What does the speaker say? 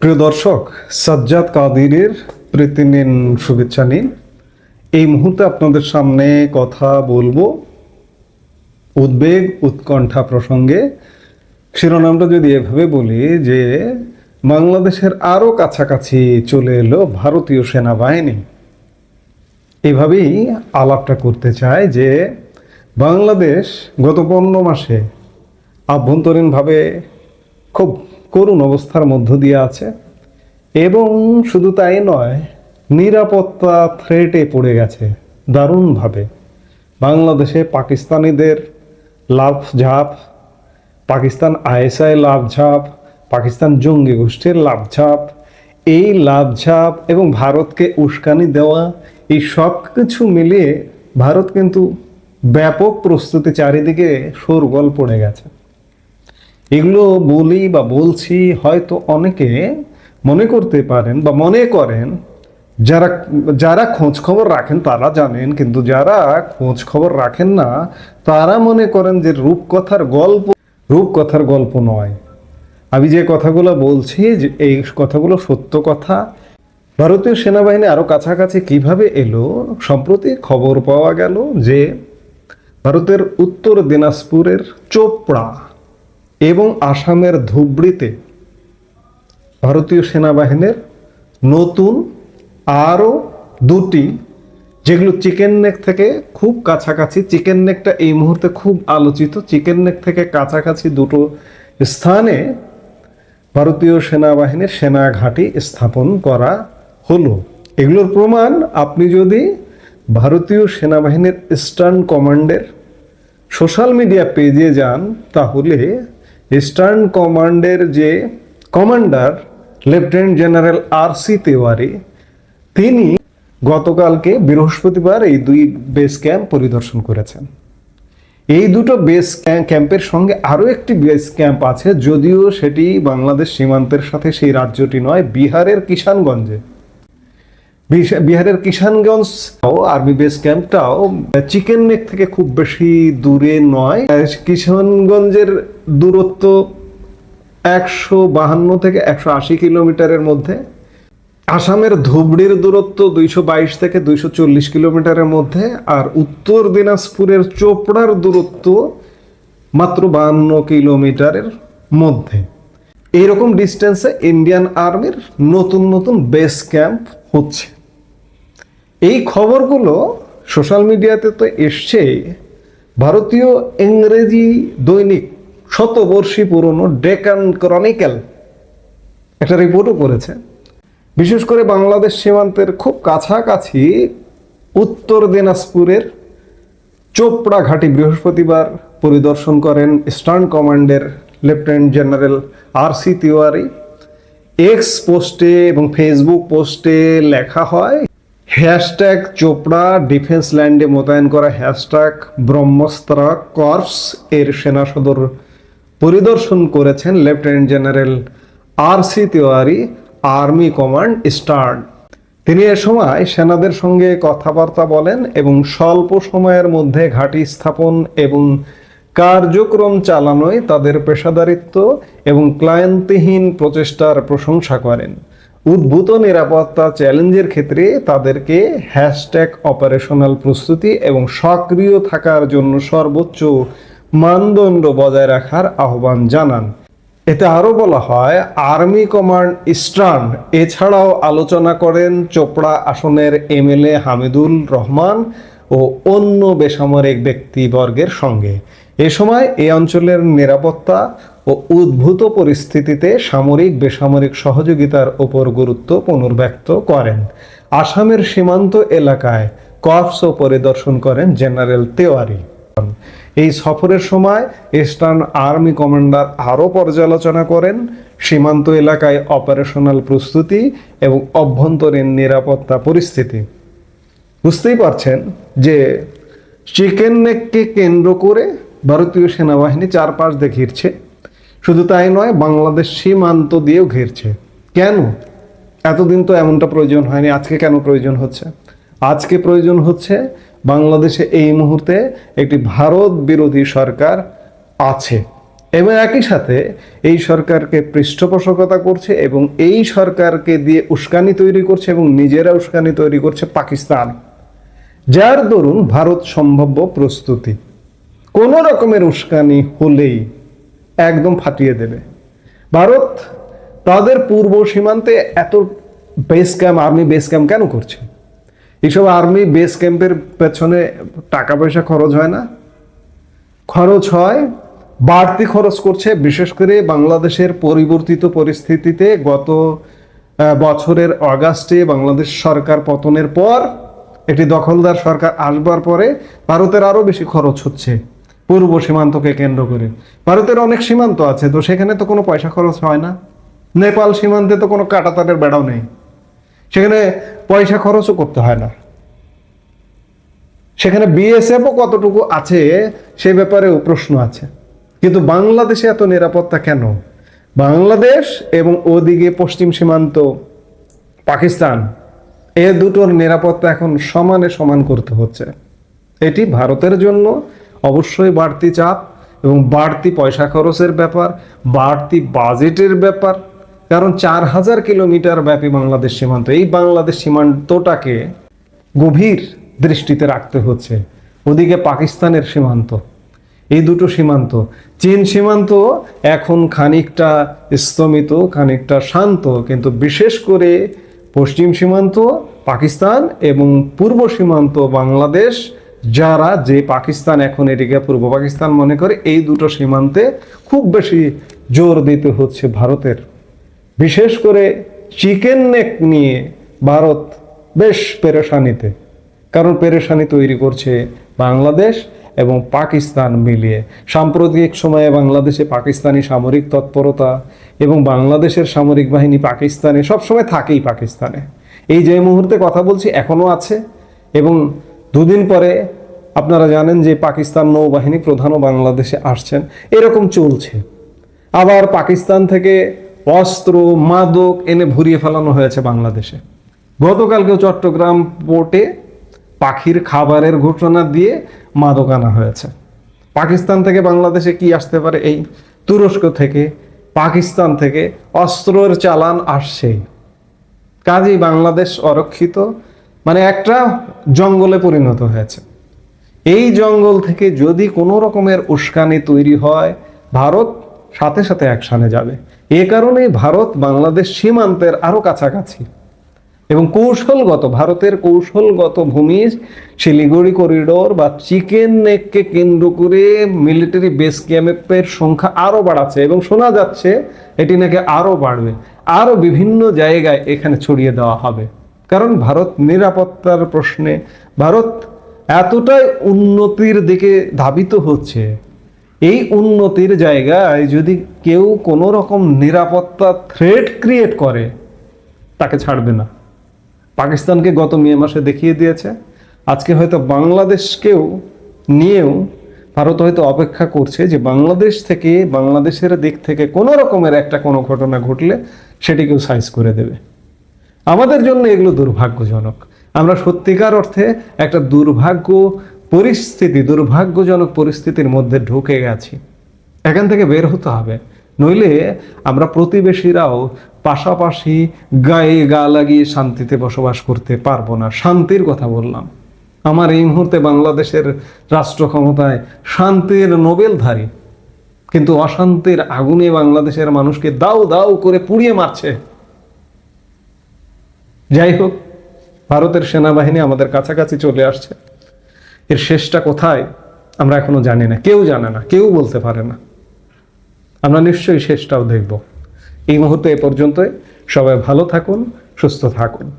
প্রিয় দর্শক, সাজ্জাদ কাদিরের প্রীতি নিন শুভেচ্ছা নিন। এই মুহূর্তে আপনাদের সামনে কথা বলব উদ্বেগ, উৎকণ্ঠা প্রসঙ্গে। শিরোনামটা যদি এভাবে বলি যে, বাংলাদেশের আরও কাছাকাছি চলে এলো ভারতীয় সেনাবাহিনী। এভাবেই আলাপটা করতে চায় যে, বাংলাদেশ গত পনেরো মাসে আভ্যন্তরীণভাবে খুব করুণ অবস্থার মধ্য দিয়ে আছে এবং শুধু তাই নয়, নিরাপত্তা থ্রেটে পড়ে গেছে দারুণভাবে। বাংলাদেশে পাকিস্তানিদের লাভ ঝাপ পাকিস্তান আইএসআই লাভ ঝাপ পাকিস্তান জঙ্গি গোষ্ঠীর লাভ ঝাপ এই লাভ ঝাপ এবং ভারতকে উস্কানি দেওয়া, এই সব কিছু মিলিয়ে ভারত কিন্তু ব্যাপক প্রস্তুতি চারিদিকে শোরগোল পড়ে গেছে। এগুলো বলি বা বলছি হয়তো অনেকে মনে করতে পারেন বা মনে করেন, যারা যারা খোঁজ খবর রাখেন তারা জানেন, কিন্তু যারা খোঁজ খবর রাখেন না, তারা মনে করেন যে রূপকথার গল্প রূপকথার গল্প নয়। আমি যে কথাগুলো বলছি যে এই কথাগুলো সত্য কথা, ভারতীয় সেনাবাহিনী আরও কাছাকাছি কীভাবে এলো, সম্প্রতি খবর পাওয়া গেল যে ভারতের উত্তর দিনাজপুরের চোপড়া এবং আসামের ধুবড়িতে ভারতীয় সেনাবাহিনীর নতুন আরও দুটি, যেগুলো চিকেন নেক থেকে খুব কাছাকাছি, চিকেন নেকটা এই মুহূর্তে খুব আলোচিত, চিকেন নেক থেকে কাছাকাছি দুটো স্থানে ভারতীয় সেনাবাহিনীর সেনা ঘাঁটি স্থাপন করা হলো। এগুলোর প্রমাণ, আপনি যদি ভারতীয় সেনাবাহিনীর ইস্টার্ন কমান্ডের সোশ্যাল মিডিয়া পেজে যান, তাহলে ইস্টার্ন কমান্ডের যে commander, lieutenant general R C Tewari, তিনি গতকালকে বৃহস্পতিবার এই দুই বেস ক্যাম্প পরিদর্শন করেছেন। এই দুটো বেস ক্যাম্পের সঙ্গে আরও একটি বেস ক্যাম্প আছে, যদিও সেটি বাংলাদেশ সীমান্তের সাথে সেই রাজ্যটি নয়, বিহারের কিষানগঞ্জে। বিহারের কিষানগঞ্জ আর্মি বেস ক্যাম্পটাও চিকেন নেক থেকে খুব বেশি দূরে নয়। কিষানগঞ্জের দূরত্ব একশো বাহান্ন থেকে একশো আশি কিলোমিটারের মধ্যে। আসামের ধুবড়ির দূরত্ব দুইশো বাইশ থেকে দুইশো চল্লিশ কিলোমিটারের মধ্যে। আর উত্তর দিনাজপুরের চোপড়ার দূরত্ব মাত্র বাহান্ন কিলোমিটারের মধ্যে। এইরকম ডিস্টেন্সে ইন্ডিয়ান আর্মির নতুন নতুন বেস ক্যাম্প হচ্ছে। এই খবরগুলো সোশ্যাল মিডিয়াতে তো এসছেই। ভারতীয় ইংরেজি দৈনিক শতবর্ষী পুরনো ডেকান ক্রনিক্যাল একটা রিপোর্টও করেছে। বিশেষ করে বাংলাদেশ সীমান্তের খুব কাছাকাছি উত্তর দিনাজপুরের চোপড়া ঘাটি বৃহস্পতিবার পরিদর্শন করেন ইস্টার্ন কমান্ডের lieutenant general R C Tiwari. X পোস্টে এবং ফেসবুক পোস্টে লেখা হয় হ্যাশট্যাগ চোপড়া ডিফেন্স ল্যান্ডে মোতায়েন করা হ্যাশট্যাগ ব্রহ্মস্ত্রা কর্পস এর সেনা সদর পরিদর্শন করেছেন lieutenant general R C Tiwari, army command eastern. তিনি এ সময় সেনাদের সঙ্গে কথাবার্তা বলেন এবং স্বল্প সময়ের মধ্যে ঘাঁটি স্থাপন এবং কার্যক্রম চালানোয় তাদের পেশাদারিত্ব এবং ক্লান্তিহীন প্রচেষ্টার প্রশংসা করেন। উদ্ভূত নিরাপত্তা চ্যালেঞ্জের ক্ষেত্রে তাদেরকে হ্যাশট্যাগ অপারেশনাল প্রস্তুতি এবং সক্রিয় থাকার জন্য সর্বোচ্চ মানদণ্ড বজায় রাখার আহ্বান জানান। এতে আরও বলা হয়, আর্মি কমান্ড ইস্টার্ন এছাড়াও আলোচনা করেন চোপড়া আসনের এমএলএ হামিদুল রহমান ও অন্য বেসামরিক ব্যক্তিবর্গের সঙ্গে। এ সময় এই অঞ্চলের নিরাপত্তা ও উদ্ভূত পরিস্থিতিতে সামরিক বেসামরিক সহযোগিতার ওপর গুরুত্ব পুনর্ব্যক্ত করেন। আসামের সীমান্ত এলাকায় কর্পসও পরিদর্শন করেন জেনারেল তেওয়ারি। এই সফরের সময় ইস্টার্ন আর্মি কমান্ডার আরও পর্যালোচনা করেন। সীমান্ত এলাকায় অপারেশনাল প্রস্তুতি এবং অভ্যন্তরীণ নিরাপত্তা পরিস্থিতি। বুঝতেই পারছেন যে চিকেন নেককে কেন্দ্র করে ভারতীয় সেনাবাহিনী চারপাশ ঘিরছে। শুধু তাই নয়, বাংলাদেশ সীমান্ত দিয়েও ঘিরছে। কেন? এতদিন তো এমনটা প্রয়োজন হয়নি, আজকে কেন প্রয়োজন হচ্ছে? আজকে প্রয়োজন হচ্ছে বাংলাদেশে এই মুহূর্তে একটি ভারত বিরোধী সরকার আছে এবং একই সাথে এই সরকারকে পৃষ্ঠপোষকতা করছে এবং এই সরকারকে দিয়ে উস্কানি তৈরি করছে এবং নিজেরা উস্কানি তৈরি করছে পাকিস্তান। যার দরুন ভারত সম্ভাব্য প্রস্তুতি। কোনো রকমের উস্কানি হলেই একদম ফাটিয়ে দেবে। ভারত তাদের পূর্ব সীমান্তে এত base camp army base camp কেন করছে? এইসব আর্মি বেস ক্যাম্পের পেছনে টাকা পয়সা খরচ হয় না? খরচ হয়, বাড়তি খরচ করছে, বিশেষ করে বাংলাদেশের পরিবর্তিত পরিস্থিতিতে গত বছরের অগাস্টে বাংলাদেশ সরকার পতনের পর, একটি দখলদার সরকার আসবার পরে ভারতের আরও বেশি খরচ হচ্ছে। পূর্ব সীমান্তকে কেন্দ্র করে। ভারতের অনেক সীমান্ত আছে, তো সেখানে তো কোনো পয়সা খরচ হয় না। নেপাল সীমান্তে তো কোনো কাটাতারের বেড়াও নেই। সেখানে পয়সা খরচও করতে হয় না। সেখানে বিএসএফও কতটুকু আছে, সে ব্যাপারেও প্রশ্ন আছে। কিন্তু বাংলাদেশে এত নিরাপত্তা কেন? বাংলাদেশ এবং ওদিকে পশ্চিম সীমান্ত, পাকিস্তান, এ দুটোর নিরাপত্তা এখন সমানে সমান করতে হচ্ছে। এটি ভারতের জন্য অবশ্যই বাড়তি চাপ এবং বাড়তি পয়সা খরচের ব্যাপার, বাড়তি বাজেটের ব্যাপার। কারণ চার হাজার কিলোমিটার ব্যাপী বাংলাদেশ সীমান্ত, এই বাংলাদেশ সীমান্তটাকে গভীর দৃষ্টিতে রাখতে হচ্ছে। ওদিকে পাকিস্তানের সীমান্ত, এই দুটো সীমান্ত। চীন সীমান্ত এখন খানিকটা স্তমিত, খানিকটা শান্ত, কিন্তু বিশেষ করে পশ্চিম সীমান্ত, পাকিস্তান এবং পূর্ব সীমান্ত বাংলাদেশ যারা যে পাকিস্তান এখন এটিকে পূর্ব পাকিস্তান মনে করে, এই দুটো সীমান্তে খুব বেশি জোর দিতে হচ্ছে ভারতের। বিশেষ করে চিকেন নেক নিয়ে ভারত বেশ পেরেশানিতে। কারণ পেরেশানি তৈরি করছে বাংলাদেশ এবং পাকিস্তান মিলিয়ে। সাম্প্রতিক সময়ে বাংলাদেশে পাকিস্তানি সামরিক তৎপরতা এবং বাংলাদেশের সামরিক বাহিনী পাকিস্তানে সবসময় থাকেই পাকিস্তানে। এই যে মুহূর্তে কথা বলছি, এখনও আছে এবং দুদিন পরে আপনারা জানেন যে পাকিস্তান নৌবাহিনী প্রধানও বাংলাদেশে আসছেন। এরকম চলছে। আবার পাকিস্তান থেকে অস্ত্র, মাদক এনে ভরিয়ে ফেলানো হয়েছে বাংলাদেশে। গতকালকেও চট্টগ্রাম পোর্টে পাখির খাবারের ঘোষণা দিয়ে মাদক আনা হয়েছে। পাকিস্তান থেকে বাংলাদেশে কি আসতে পারে এই তুরস্ক থেকে, পাকিস্তান থেকে অস্ত্রের চালান আসছেই। কাজেই বাংলাদেশ অরক্ষিত। মানে একটা জঙ্গলে পরিণত হয়েছে। এই জঙ্গল থেকে যদি কোনো রকমের উস্কানি তৈরি হয়, ভারত সাথে সাথে অ্যাকশানে যাবে। এ কারণেই ভারত বাংলাদেশ সীমান্তের আরও কাছাকাছি। এবং কৌশলগত, ভারতের কৌশলগত ভূমি শিলিগুড়ি করিডোর বা চিকেন নেককে কেন্দ্র করে মিলিটারি বেস ক্যাম্পের সংখ্যা আরও বাড়াচ্ছে এবং শোনা যাচ্ছে এটি নাকি আরও বাড়বে। আরও বিভিন্ন জায়গায় এখানে ছড়িয়ে দেওয়া হবে। কারণ ভারত নিরাপত্তার প্রশ্নে, ভারত এতটাই উন্নতির দিকে ধাবিত হচ্ছে। এই উন্নতির জায়গায় যদি কেউ কোনো রকম নিরাপত্তা থ্রেট ক্রিয়েট করে, তাকে ছাড়বে না। পাকিস্তানকে গত মে মাসে দেখিয়ে দিয়েছে। আজকে হয়তো বাংলাদেশকেও নিয়েও ভারত হয়তো অপেক্ষা করছে যে বাংলাদেশ থেকে, বাংলাদেশের দিক থেকে কোনো রকমের একটা কোনো ঘটনা ঘটলে সেটিকেও সাইজ করে দেবে। আমাদের জন্য এগুলো দুর্ভাগ্যজনক। আমরা সত্যিকার অর্থে একটা দুর্ভাগ্য পরিস্থিতি, দুর্ভাগ্যজনক পরিস্থিতির মধ্যে ঢুকে গেছি। এখান থেকে বের হতে হবে। নইলে আমরা প্রতিবেশীরাও পাশাপাশি গায়ে গা লাগিয়ে শান্তিতে বসবাস করতে পারব না। শান্তির কথা বললাম। আমার এই মুহূর্তে বাংলাদেশের রাষ্ট্র ক্ষমতায় শান্তির নোবেলধারী, কিন্তু অশান্তির আগুনে বাংলাদেশের মানুষকে দাও দাও করে পুড়িয়ে মারছে। যাই হোক, ভারতের সেনাবাহিনী আমাদের কাছাকাছি চলে আসছে। এর শেষটা কোথায় আমরা এখনও জানি না। কেউ জানে না, কেউ বলতে পারে না। আমরা নিশ্চয়ই শেষটাও দেখব। এই মুহূর্তে এ পর্যন্তই। সবাই ভালো থাকুন, সুস্থ থাকুন।